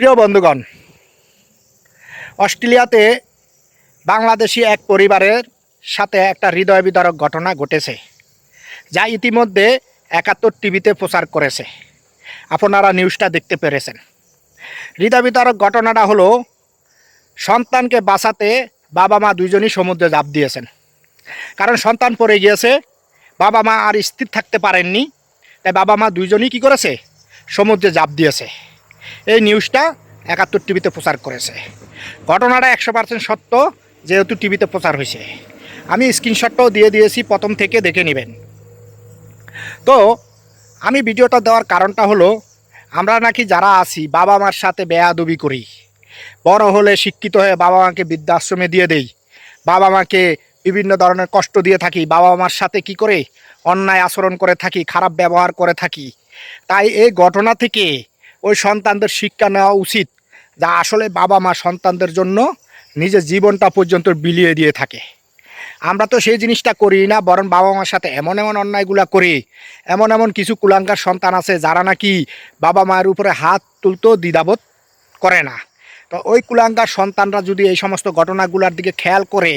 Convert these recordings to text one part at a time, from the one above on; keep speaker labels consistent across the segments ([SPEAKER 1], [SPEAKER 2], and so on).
[SPEAKER 1] প্রিয় বন্ধুগণ, অস্ট্রেলিয়াতে বাংলাদেশি এক পরিবারের সাথে একটা হৃদয় বিদারক ঘটনা ঘটেছে, যা ইতিমধ্যে একাত্তর টিভিতে প্রচার করেছে। আপনারা নিউজটা দেখতে পেরেছেন। হৃদয় বিদারক ঘটনাটা হলো, সন্তানকে বাঁচাতে বাবা মা দুজনই সমুদ্রে জাপ দিয়েছেন। কারণ সন্তান পড়ে গিয়েছে, বাবা মা আর স্থির থাকতে পারেননি, তাই বাবা মা দুইজনই কি করেছে? সমুদ্রে জাপ দিয়েছে। এই নিউজটা একাত্তর টিভিতে প্রচার করেছে। ঘটনাটা একশো পার্সেন্ট সত্য, যেহেতু টিভিতে প্রচার হয়েছে। আমি স্ক্রিনশটটাও দিয়ে দিয়েছি, প্রথম থেকে দেখে নেবেন। তো, আমি ভিডিওটা দেওয়ার কারণটা হলো, আমরা নাকি যারা আছি বাবা মার সাথে বেয়াদবি করি। বড় হলে শিক্ষিত হয়ে বাবা মাকে বৃদ্ধাশ্রমে দিয়ে দেই। বাবা মাকে বিভিন্ন ধরনের কষ্ট দিয়ে থাকি। বাবা মার সাথে কি করে? অন্যায় আচরণ করে থাকি, খারাপ ব্যবহার করে থাকি। তাই এই ঘটনা থেকে ওই সন্তানদের শিক্ষা নেওয়া উচিত যা আসলে বাবা মা সন্তানদের জন্য নিজের জীবনটা পর্যন্ত বিলিয়ে দিয়ে থাকে। আমরা তো সেই জিনিসটা করি না, বরং বাবা মার সাথে এমন এমন অন্যায়গুলা করি, এমন এমন কিছু কুলাঙ্কার সন্তান আছে যারা নাকি বাবা মায়ের উপরে হাত তুলতেও দ্বিধাবোধ করে না। তো ওই কুলাঙ্কার সন্তানরা যদি এই সমস্ত ঘটনাগুলোর দিকে খেয়াল করে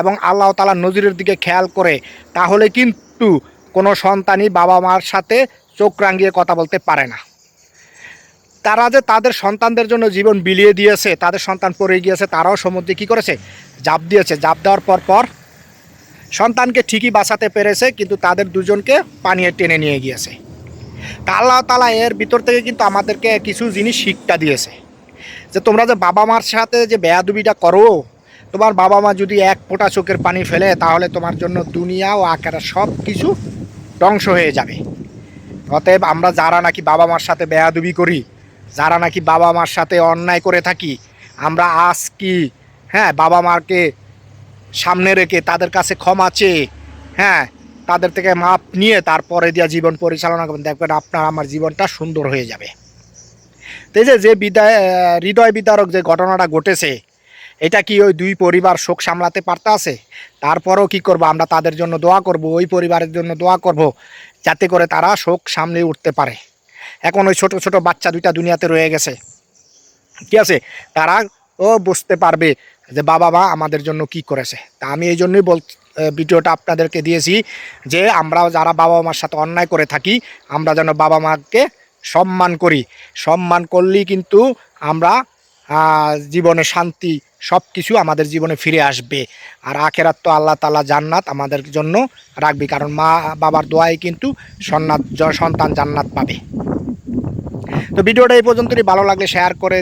[SPEAKER 1] এবং আল্লাহ তালার নজিরের দিকে খেয়াল করে, তাহলে কিন্তু কোনো সন্তানই বাবা মার সাথে চোখ রাঙিয়ে কথা বলতে পারে না। তারা যে তাদের সন্তানদের জন্য জীবন বিলিয়ে দিয়েছে, তাদের সন্তান পড়ে গিয়েছে, তারাও সমুদ্রে কী করেছে? জাপ দিয়েছে। জাপ দেওয়ার পর পর সন্তানকে ঠিকই বাঁচাতে পেরেছে, কিন্তু তাদের দুজনকে পানিয়ে টেনে নিয়ে গিয়েছে। তা আল্লাহ তালা এর ভিতর থেকে কিন্তু আমাদেরকে কিছু জিনিস শিক্ষা দিয়েছে। যে তোমরা যে বাবা মার সাথে যে বেয়াদুবিটা করো, তোমার বাবা মা যদি এক ফোঁটা চোখের পানি ফেলে, তাহলে তোমার জন্য দুনিয়া ও আকারা সব কিছু ধ্বংস হয়ে যাবে। অতএব আমরা যারা নাকি বাবা মার সাথে বেয়াদুবি করি যারা নাকি বাবা মার সাথে অন্যায় করে থাকি, আমরা আজ কি হ্যাঁ বাবা মাকে সামনে রেখে তাদের কাছে ক্ষমা চেয়ে হ্যাঁ তাদের থেকে মাপ নিয়ে তারপরে দিয়া জীবন পরিচালনা করবেন। দেখবেন আপনার আমার জীবনটা সুন্দর হয়ে যাবে। তো যে যে বিদায় হৃদয় বিদারক যে ঘটনাটা ঘটেছে, এটা কি ওই দুই পরিবার শোক সামলাতে পারতে আছে? তারপরেও কি করব? আমরা তাদের জন্য দোয়া করব, ওই পরিবারের জন্য দোয়া করব, যাতে করে তারা শোক সামলে উঠতে পারে। এখন ওই ছোট ছোট বাচ্চা দুইটা দুনিয়াতে রয়ে গেছে। ঠিক আছে? তারা ও বুঝতে পারবে যে বাবা মা আমাদের জন্য কি করেছে। তা আমি এই জন্যই বল ভিডিওটা আপনাদেরকে দিয়েছি যে আমরা যারা বাবা মার সাথে অন্যায় করে থাকি, আমরা যেন বাবা মাকে সম্মান করি। সম্মান করলেই কিন্তু আমরা জীবনে শান্তি সব কিছু আমাদের জীবনে ফিরে আসবে। আর আখেরাত তো আল্লাহ তালা জান্নাত আমাদের জন্য রাখবে। কারণ মা, বাবার দোয়াই কিন্তু সন্ন্যাত সন্তান জান্নাত পাবে। তো ভিডিওটা এই পর্যন্তই। ভালো লাগলে শেয়ার করে